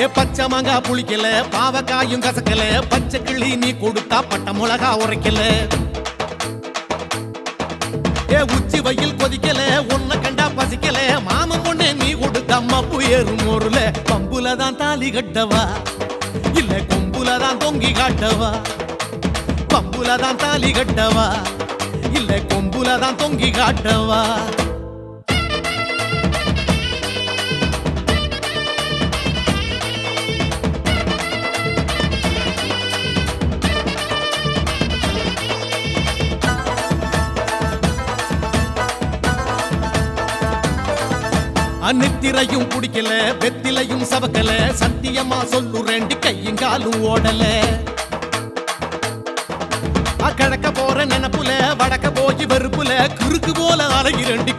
ஏ பச்சை மாங்கா புளிக்கல பாவக்காயும் கசக்கல பச்சை கிளி நீ கொடுத்தா பட்ட மிளகா உரைக்கல. ஏ உச்சி வெயில் கொதிக்கல உன்னை கண்டா பசிக்கல மாமன் பொண்ணு நீ கொடுத்த மப்பு ஏறும் ஊருல பம்புல தான் தாலி கட்டவா? இல்ல கொம்புல தான் தொங்கி காட்டவா? பம்புல தான் தாலி கட்டவா? இல்ல கொம்புல தான் தொங்கி காட்டவா? அநித்திரையும் குடிக்கல வெத்திலையும் சவக்கல சத்தியமா சொல்லுறேண்டி கையும் காலும் ஓடல. கிழக்க போற நினப்புல வடக்க போய் வெறுப்புல குறுக்கு போல அலைகிறண்டி